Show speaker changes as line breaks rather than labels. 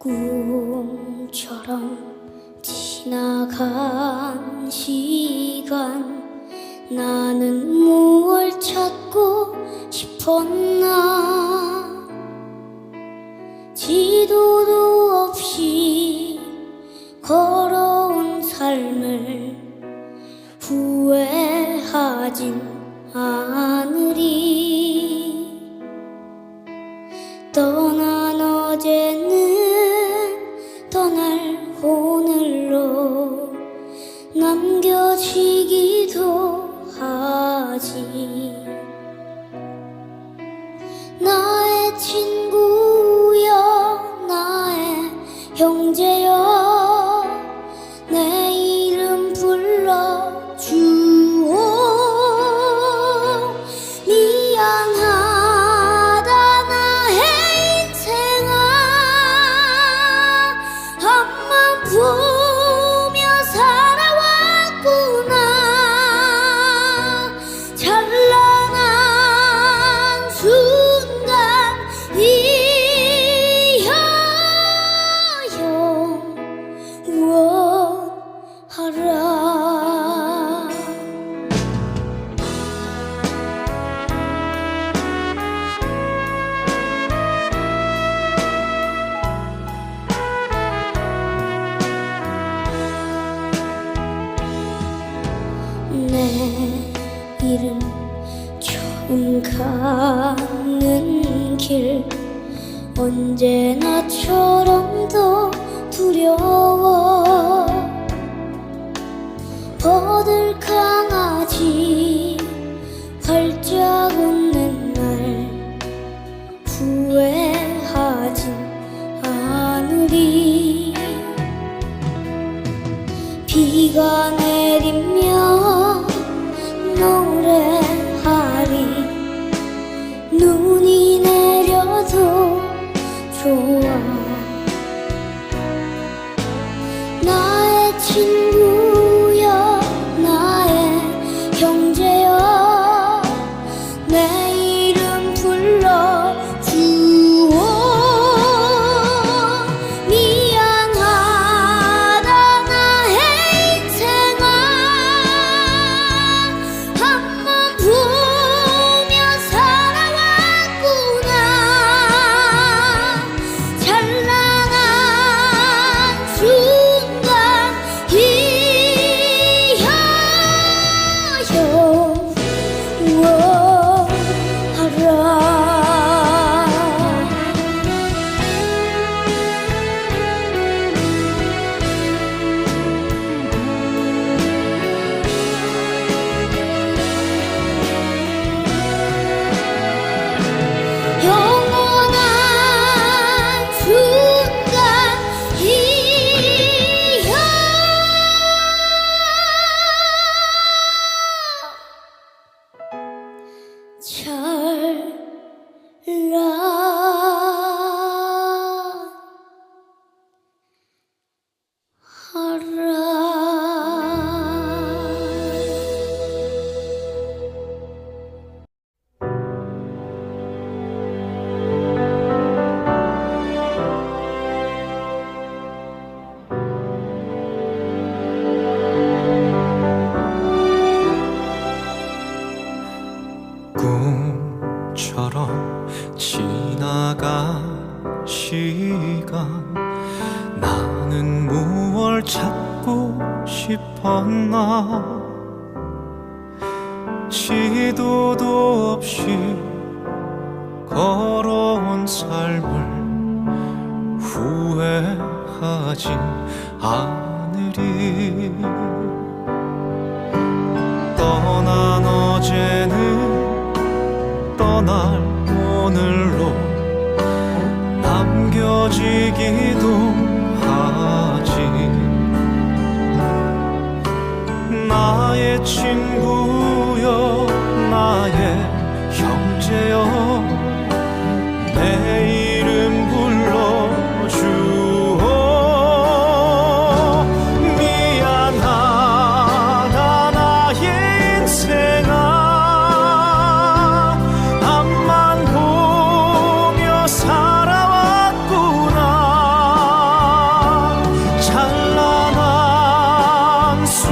꿈처럼 지나간 시간. 나는 무얼 찾고 싶었나? 지도도 없이 걸어온 삶을 후회하진 길. 언제나처럼 더 두려워. 철. 만나?
지도도 없이 걸어온 삶을 후회하진 않으리. 떠난 어제는 떠날 오늘로 남겨지기도 나의 친구여 나의 형제여 내 이름 불러주오 미안하다 나의 인생아. 앞만 보며 살아왔구나. 찬란한 수